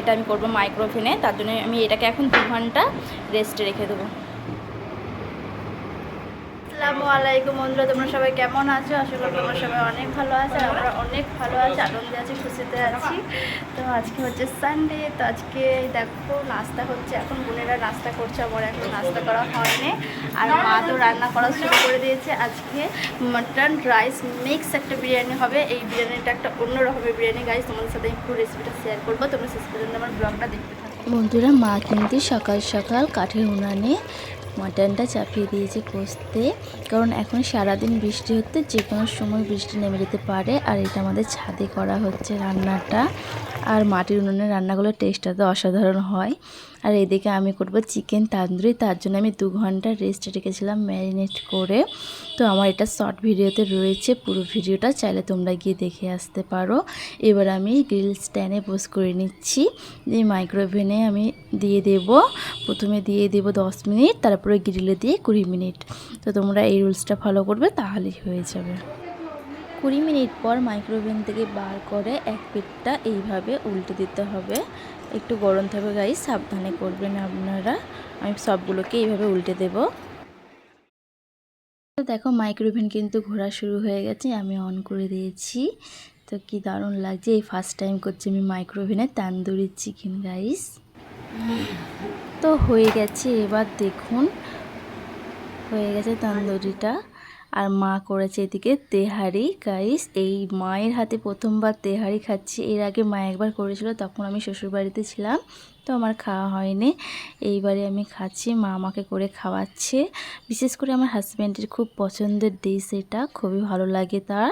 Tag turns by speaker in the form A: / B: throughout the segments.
A: এটা আমি করব মাইক্রোওভেনে তার জন্য আমি এটাকে এখন দু ঘণ্টা রেস্টে রেখে দেবো। আসসালামু আলাইকুম বন্ধুরা, তোমরা সবাই কেমন আছো? আশা করি তোমরা সবাই অনেক ভালো আছো, আমরা অনেক ভালো আছি, আনন্দে আছি, খুশিতে আছি। তো আজকে হচ্ছে সানডে তো আজকে দেখো, নাস্তা হচ্ছে, এখন বোনেরা নাস্তা করছে, আমার এখন নাস্তা করা হয়নি। আর মা তো রান্না করা শুরু করে দিয়েছে। আজকে মাটন রাইস মিক্স একটা বিরিয়ানি হবে। এই বিরিয়ানিটা একটা অন্য রকমের বিরিয়ানি। গাইস তোমাদের সাথে একটু রেসিপিটা শেয়ার করব। তোমরা শেষ পর্যন্ত আমার ব্লগটা দেখতে থাকো।
B: বন্ধুরা, মা কিন্তু সকাল সকাল কাঠের উনানে মাটনটা চাপিয়ে দিয়েছি কষতে। কারণ এখন সারাদিন বৃষ্টি হতে যে কোনো সময় বৃষ্টি নেমে যেতে পারে। আর এটা আমাদের ছাদে করা হচ্ছে রান্নাটা। আর মাটির উনুনে রান্নাগুলোর টেস্টটা তো অসাধারণ হয়। আর এদিকে আমি করব চিকেন তান্দুরি, তার জন্য আমি দু ঘণ্টা রেস্ট রেখেছিলাম ম্যারিনেট করে। তো আমার এটা শর্ট ভিডিওতে রয়েছে, পুরো ভিডিওটা চাইলে তোমরা গিয়ে দেখে আসতে পারো। এবার আমি গ্রিল স্ট্যান্ডে পোস্ট করে নিচ্ছি। দিয়ে মাইক্রোওভেনে আমি দিয়ে দেব, প্রথমে দিয়ে দেব দশ মিনিট, তারপরে গ্রিলে দিয়ে কুড়ি মিনিট। তো তোমরা এই রুলসটা ফলো করবে, তাহলেই হয়ে যাবে। কুড়ি মিনিট পর মাইক্রোওভেন থেকে বার করে এক পিঠটা এইভাবে উল্টে দিতে হবে। একটু গরম থাকবে গাই সাবধানে করবেন আপনারা। আমি সবগুলোকে এইভাবে উল্টে দেব। দেখো মাইক্রোওভেন কিন্তু ঘোরা শুরু হয়ে গেছে, আমি অন করে দিয়েছি। তো কি দারুণ লাগছে, এই ফার্স্ট টাইম করছি আমি মাইক্রোওভেনে তান্দুরি চিকেন রাইস তো হয়ে গেছে, এবার দেখুন, হয়ে গেছে তান্দুরিটা। আর মা করেছে এদিকে তেহারি। গাইস এই মায়ের হাতে প্রথমবার তেহারি খাচ্ছি। এর আগে মা একবার করেছিল, তখন আমি শ্বশুরবাড়িতে ছিলাম, তো আমার খাওয়া হয়নি। এইবারে আমি খাচ্ছি, মা আমাকে করে খাওয়াচ্ছে। বিশেষ করে আমার হাজব্যান্ডের খুব পছন্দের ডিশ এটা, খুবই ভালো লাগে তার।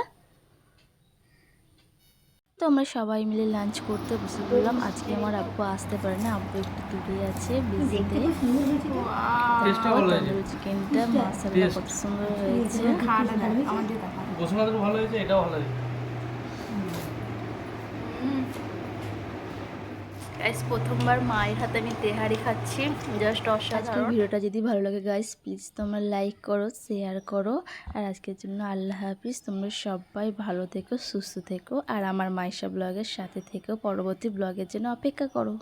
B: তো আমরা সবাই মিলে লাঞ্চ করতে বসে পড়লাম। আজকে আমার আব্বু আসতে পারে না আব্বু একটু দূরে আছে বিজিতে। চিকেনটা মশলা কত সুন্দর হয়েছে।
C: ভালো হয়েছে? এটাও ভালো হয়েছে।
A: গাইস প্রথমবার মায়ের হাতে আমি তেহারি খাচ্ছি। জাস্ট
B: আজকের
A: অসাধারণ।
B: ভিডিওটা যদি ভালো লাগে গাইস প্লিজ তোমরা লাইক করো শেয়ার করো। আর আজকের জন্য আল্লাহ হাফিজ তোমরা সবাই ভালো থেকো সুস্থ থেকো। আর আমার মায়ের সব ব্লগের সাথে থেকো। পরবর্তী ব্লগের জন্য অপেক্ষা করো।